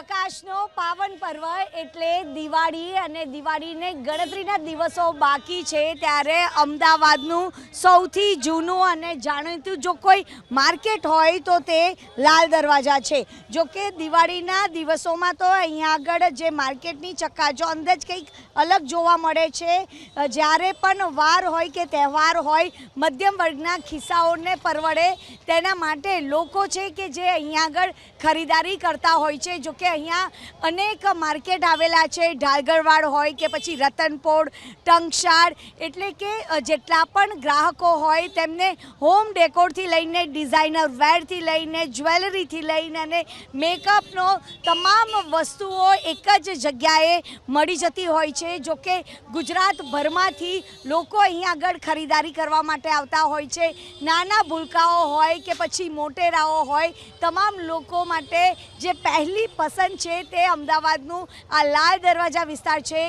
પ્રકાશનો પાવન પર્વ એટલે દિવાળી અને દિવાળીને ગણતરીના દિવસો બાકી છે ત્યારે અમદાવાદનું સૌથી જૂનું અને જાણીતું જો કોઈ માર્કેટ હોય તો તે લાલ દરવાજા છે. જો કે દિવાળીના દિવસોમાં તો અહીંયા આગળ જે માર્કેટની ચક્કાચોંધ જ કંઈક અલગ જોવા મળે છે. જ્યારે પણ વાર હોય કે તહેવાર હોય, મધ્યમ વર્ગના ખિસ્સાઓને પરવડે તેના માટે લોકો છે કે જે અહીંયા આગળ ખરીદારી કરતા હોય છે. જો કે અહીંયા અનેક માર્કેટ આવેલા છે. ઢાલગરવાડ હોય કે પછી રતનપોળ, ટંકશાળ, એટલે કે જેટલા પણ ગ્રાહકો હોય તેમને હોમ ડેકોરથી લઈને ડિઝાઇનર વેરથી લઈને જ્વેલરીથી લઈને અને મેકઅપનો તમામ વસ્તુઓ એક જ જગ્યાએ મળી જતી હોય છે. જોકે ગુજરાતભરમાંથી લોકો અહીંયા આગળ ખરીદારી કરવા માટે આવતા હોય છે. નાના ભૂલકાઓ હોય કે પછી મોટેરાઓ હોય, તમામ લોકો માટે જે પહેલી પસંદ છે તે અમદાવાદનું આ લાલ દરવાજા વિસ્તાર છે.